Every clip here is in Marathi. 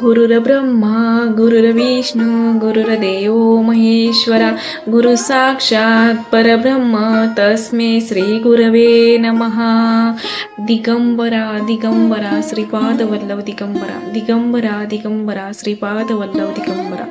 गुरुर्ब्रह्मा गुरुर्विष्णू गुरुर्देवो महेश्वरा गुरु साक्षात परब्रह्म तस्मे श्री गुरवे नमः. दिगंबरा दिगंबरा श्रीपाद वल्लभ दिगंबरा दिगंबरा दिगंबरा श्रीपाद वल्लभ दिगंबरा.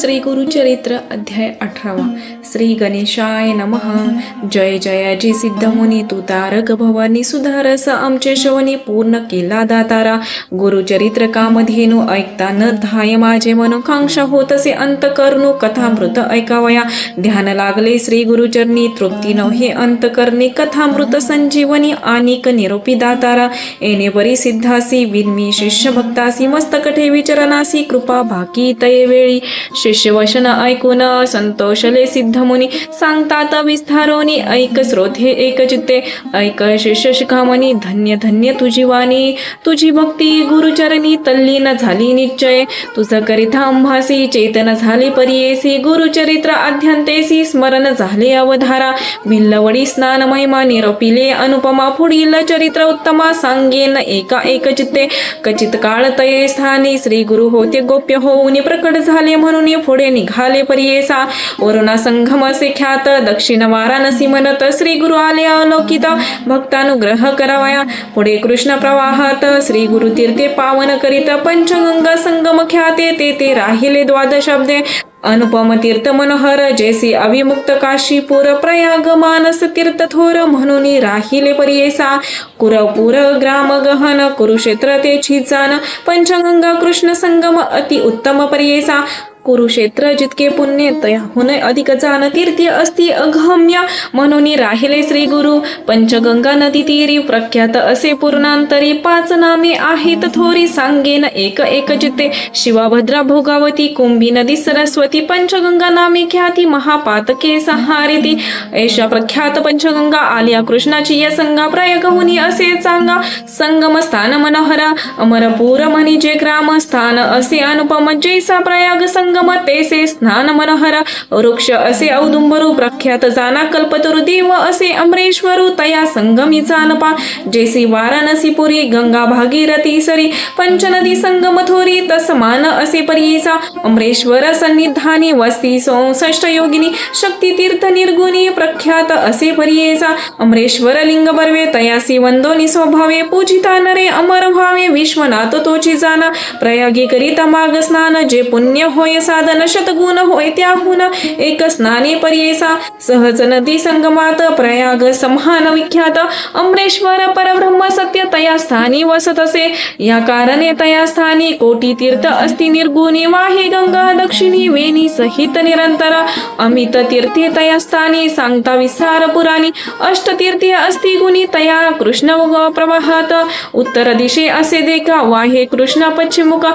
श्री गुरुचरित्र अध्याय अठरावा. श्री गणेशाय नमः. जय जयाजी सिद्धमुनी तू तारक भवानी सुधारस आमचे शवनी पूर्ण केला दातारा. गुरुचरित्र कामधेनु ऐकता न धाय माझे मनोकांक्षा होत असे अंत करणू कथामृत ऐकावया. ध्यान लागले श्री गुरुचरणी तृप्ती नव्हे अंत करणे कथामृत संजीवनी आनिक निरोपी दातारा. येणे बरी सिद्धासी विन्मी शिष्य भक्तासी मस्तक ठेवी चरणासी कृपा भाकी तये वेळी. शिष्य ऐकून संतोषले सिद्धमुनी सांगतात विस्तारोनी ऐक श्रोते एक चित्ते. ऐक शिष्य शिखामणी धन्य धन्य तुझी वाणी. तुझी भक्ती गुरुचरणी तल्लीन झाली निश्चय। तुझ करिता अंभासी चेतन झाले परियेसी गुरुचरित्र अध्यंतेसी स्मरण झाले अवधारा। भिल्लवडी स्नान महिमा निरपिले अनुपमा पुढील चरित्र उत्तमा सांगेन एका एक चित्ते। कचित काळ तये स्थानी श्री गुरु होते गोप्य होऊन प्रकट झाले म्हणून पुढे निघाले परियेसा। वरुणा संगम असे ख्यात दक्षिण वाराणसी म्हणत श्री गुरु आले अवलोकित भक्तानुग्रह करावया। पुढे कृष्ण प्रवाहात श्री गुरु तीर्थे पावन करीत पंचगंगा संगम ख्याते ते ते राहिले द्वादशाब्दे. अनुपम तीर्थ मनोहर जैसे अविमुक्त काशीपूर प्रयाग मानस तीर्थ थोर म्हणून राहिले परियेसा. कुरपूर ग्राम गहन कुरुक्षेत्र ते जाण पंचगंगा कृष्ण संगम अति उत्तम परियेसा. कुरुक्षेत्र जितके पुण्य तयाहून अधिक जाण तीर्थी असती अगम्य. म्हणून राहिले श्री गुरु पंचगंगा नदी तीरी प्रख्यात असे पूर्णांतरी पाच नामे आहेत. थोरी सांगेन एक एक जिते शिवाभद्रा भोगावती कुंभी नदी सरस्वती पंचगंगा नामे ख्याती महापातके सहारिती ऐशा प्रख्यात पंचगंगा आलिया कृष्णाची या संगा प्रयोग होनी असे सांगा. संगम स्थान मनोहरा अमरपूर म्हणी जे ग्राम स्थान असे अनुपम जैसा प्रयाग संग. संगम तेसे स्नान मनोहर वृक्ष असे औदुंबरू प्रख्यात जाना कल्पतरु देव असे अमरेश्वरू तया संगमी जानपा जैसी वाराणसीपुरी गंगा भागीरथी सरी पंचनदी संगम थोरी तसमान असे परियेचा अमरेश्वर सन्निधानी वस्ती संसष्ट योगिनी शक्ती तीर्थ निर्गुणी प्रख्यात असे परियेचा अमरेश्वर लिंग बर्वे तयासी वंदोनी स्वभावे पूजिता नरे अमर भावे विश्वनाथ तोची जाना प्रयागी करीता माग स्नान जे पुण्य होय साधन शतगुण होय त्याहून. एक स्नाने पर्येसा सहज नदी संगमात प्रयाग समान विख्यात. अमरेश्वर परब्रह्म सत्य तया स्थानी वसत असे. या कारणे तया स्थानी कोटी तीर्थ अस्ति निर्गुणी वाहे गंगा दक्षिणी वेणी सहित निरंतर. अमित तीर्थे तया स्थानी सांगता विसार पुराणी. अष्टतीर्थी अस्ति गुणी तया कृष्ण प्रवाहात. उत्तर दिशे असे देखा वाहे कृष्ण पश्चिमुख.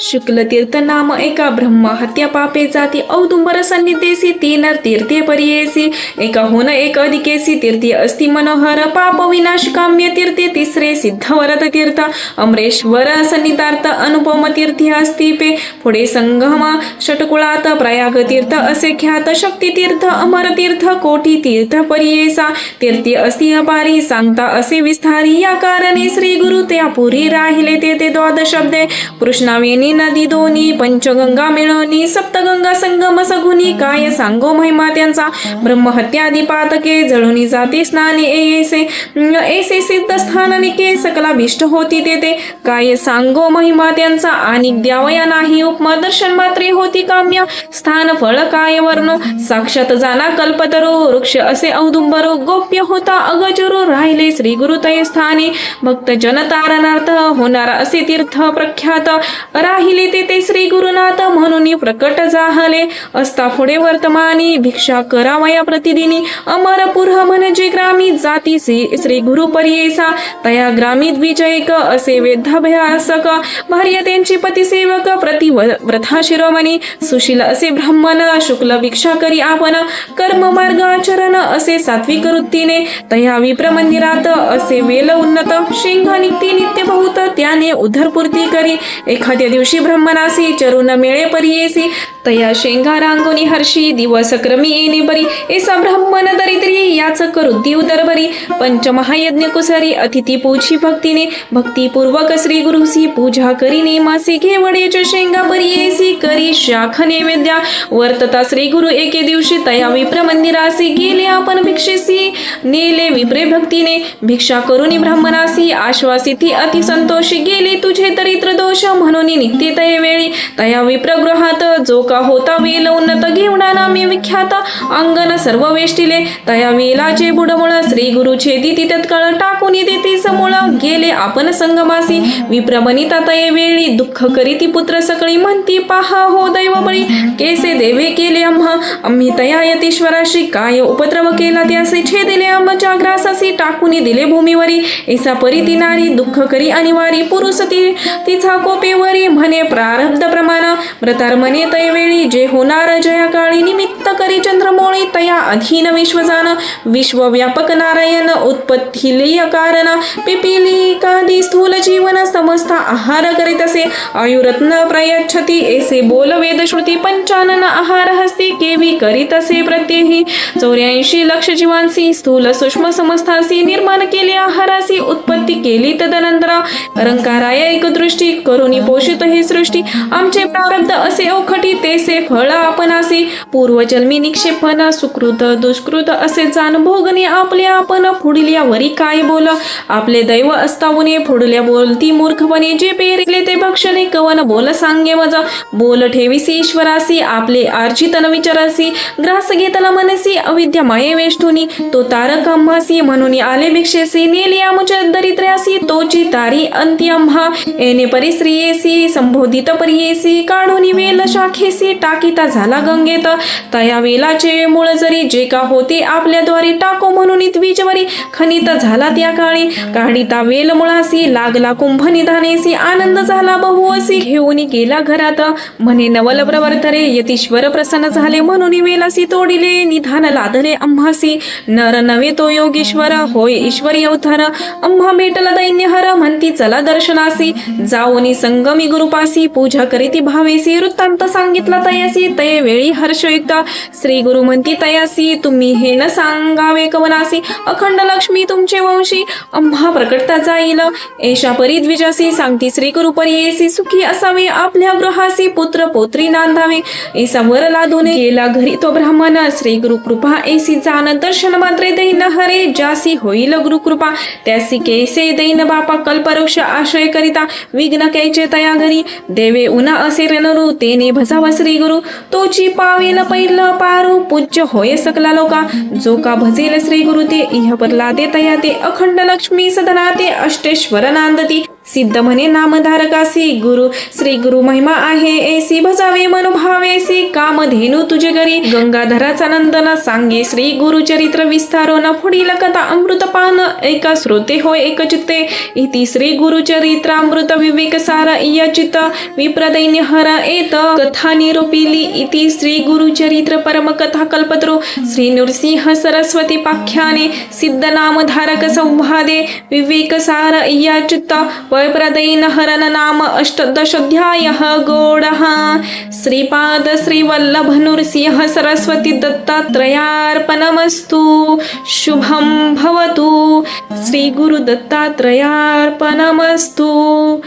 शुक्ल तीर्थ नाम एका ब्रह्म हत्या पापे जाती औदुंबर सन्निधेसी तीन तीर्थे परियेसी एका होन एक अधिकेसी तीर्थी अस्ति मनोहर पाप विनाश काम्य तीर्थे तिसरे सिद्धवरत तीर्थ अमरेश्वर सन्निधार्थ अनुपम तीर्थी अस्तिपे पुढे संगम षटकुळात प्रयाग तीर्थ असे ख्यात शक्ती तीर्थ अमर तीर्थ कोटी तीर्थ परियेसा तीर्थी अस्ति अपारी सांगता असे विस्तारी या कारणे श्री गुरु त्या पुरी राहिले ते ते द्वादशब्दे त्रिवेणी नदी दोन्ही पंचगंगा मिळवणी सप्तगंगा संगम सगुनी काय सांगो महिमा त्यांचा? ब्रह्महत्यादी पातके जळुनी जाते स्नाने ऐसे एसे सिद्ध स्थाननिके सकला भिष्ट होती तेथे. काय सांगो महिमा त्यांचा? आणि द्यावया नाही उपमा दर्शन मात्रे होती काम्य. स्थान फळ काय वर्ण? साक्षात जाना कल्पतरो वृक्ष असे औदुंबरो गोप्य होता अगजरो राहिले श्री गुरु तय स्थानी. भक्त जनतारणार्थ होणारा असे तीर्थ प्रख्यात. राहिले ते ते श्री गुरुनाथ. म्हणून प्रकट जाहले असता पुढे वर्तमानी भिक्षा करावया प्रतिदिनी. अमरपुर म्हणजे ग्रामी जाती श्री गुरु परियेसा तया ग्रामीत विजयक असे वेदाभ्यासक भार्य त्यांची पतिसेवक प्रति व्रथा शिरोमणी. सुशील असे ब्राह्मण. शुक्ल भिक्षा करी आपण. कर्म मार्ग आचरण असे सात्विक वृत्तीने. तया विप्र मंदिरात असे वेल उन्नत. शिंग नित्य नित्य बहुत. त्याने उधरपूर्ती करी. एखाद्या दिवशी दिवशी ब्रह्मनासी चरुन मेळे परी येसी तया शेंगा रांगोनी हर्षी दिवस क्रमी येणे बरी एसा ब्राह्मण दरी याच करू देव दरबरी. पंचमहायज्ञ कुसरी अतिथी पूजी भक्तीने भक्तीपूर्वक श्री गुरुसी पूजा करीने मासे घेवडेच्या शेंगा परियेसी करी शाख नैवेद्या. वर्तता श्री गुरु एके दिवशी तया विप्र मंदिरासी गेले आपण भिक्षेसी. नेले विप्रे भक्तीने भिक्षा करुनी ब्राह्मणासी आश्वासी ती अति संतोषी गेले तुझे दरिद्र दोष. म्हणून नित्य तये वेळी तया विप्रगृहात जो का होता वेल उन्नत घेवडा नामे विख्यात. अंगण सर्व वेष्टिले तया वेलाचे बुडमुळ श्री गुरु छेदी तत्काळ टाकून देती समोर. गेले आपण संगमासी. विप्रमनिता तये वेळी दुःख करीती पुत्र सकळी म्हणती पहा हो दैव बळी केसे देवे केले आम्हा? आम्ही तया यतीश्वराशी काय उपद्रव केला? त्यासे छेदिले आमच्या ग्रासासी टाकून दिले भूमीवरी. ऐसा परी ती नारी दुःख करी अनिवारी. पुरुष ती तिचा कोपेवरी म्हणे प्रारब्ध प्रमाण. व्रतार म्हणे तय वेळी जे होणार जया काळी निमित्त करी चंद्रमोळी तया अधीन विश्वजान विश्वव्यापक नारायण उत्पत्ती कारण. पिपिली एकादी स्थूल जीवन समस्ता आहार करीत असे. आयुरत्न प्रयच्छती ऐसे बोल वेदश्रुती पंचानन आहार हस्ते केवी करीत असे प्रत्येही. चौऱ्याऐंशी लक्ष जीवांसी स्थूल सूक्ष्म समस्थासी निर्माण केले आहारासी उत्पत्ती केली तदनंतर अलंकाराय एक दृष्टी करुणी पोषित हे सृष्टी. आमचे प्रारब्ध असे ओखटी तेसे फळ आपणासी. पूर्वजन्मी निक्षेपण सुकृत दुष्कृत असे जाण भोगणे आपले आपण पुढल्या वरी काय बोल? आपले दैव असतावणे पुढल्या बोलती मूर्खपणे जे पेरिले ते भक्षणे कवन बोल सांगे मज. बोल ठेविसी ईश्वरासी आपले अर्जित न विचारासी. ग्रास घेतला मनसी अविद्या माये वेष्टुनी तो तारक अम्हासी म्हणून आले भिक्षेसी. नेली आमुच्या दरिद्र्यासी तोची तारी अंति अम्हा एने परिश्रियेसी संबोधित परियेसी. काढून वेल शाखेसी टाकीता झाला गंगेत. तया वेलाचे मूळ जरी जे का होते आपल्याद्वारे टाको म्हणून द्विजवरी. खनित झाला त्या काळी. काढिता वेलमुळासी लागला कुंभ निधानेसी आनंद झाला बहुअसी घेऊन गेला घरात. म्हणे नवल प्रवर्तरे यतीश्वर प्रसन्न झाले म्हणून वेलासी तोडिले निधान लादले अम्हासी नर नवे तो योगेश्वर होय ईश्वरी अवतार. आम्हा भेटला दैन्यहर म्हणती चला दर्शनासी. जाऊनी संगमी गुरुपासी पूजा करीती भावेसी. वृत्तांत सांगितला तयासी तय वेळी हर्षयुक्त. श्री गुरु म्हणती तयासी तुम्ही हे न सांगावे कवनासी अखंड लक्ष्मी तुमचे वंशी. आम्हा प्रकटता जाईल. एशा परिद्विजासी सांगती श्री गुरु परियेसी सुखी असावे आपल्या गृहासी पुत्र पोत्री नांदावे. ऐसा वर लादून गेला घरी तो ब्राह्मण. श्री गुरु कृपा ऐसी जाण दर्शन मात्रे दैन हरे जासी होईल गुरु कृपा त्यासी केसे दैन बापा कल्पवृक्ष आश्रय करिता विघ्न कैचे तया घरी. देवे उना असे रणरू तेने भसावा श्री गुरु तोची पावेल पैल पारू पूज्य होय सकला लोका. जो का भजेल श्री गुरु ते इह परला ते तया ते अखंड लक्ष्मी सदना ते अष्टेश्वर नांदती सिद्ध म्हणे नामधारकासी गुरु श्री गुरु महिमा आहे एसी भजावे मनोभावेसी कामधेनु तुझे घरी. गंगाधराचा नंदन सांगे श्री गुरु चरित्र विस्तारो न पुढील कथा अमृत पान एका श्रोते होय एक चित्ते. इति श्री गुरु चरित्रामृत विवेक सार इयचित विप्रदैन्य हर एत कथा निरूपिली. इति श्री गुरु चरित्र परम कथा कल्पत्रो. श्री नृसिंह सरस्वती पाख्याने सिद्ध नामधारक संवादे विवेक सार इयचित वैप्रदैन हरन नाम अष्टदशोध्यायः गोडः। श्रीपाद श्रीवल्लभ नृसिंह सरस्वती दत्तात्रयार्पणमस्तु। शुभं भवतु। श्रीगुरुदत्तात्रयार्पणमस्तु।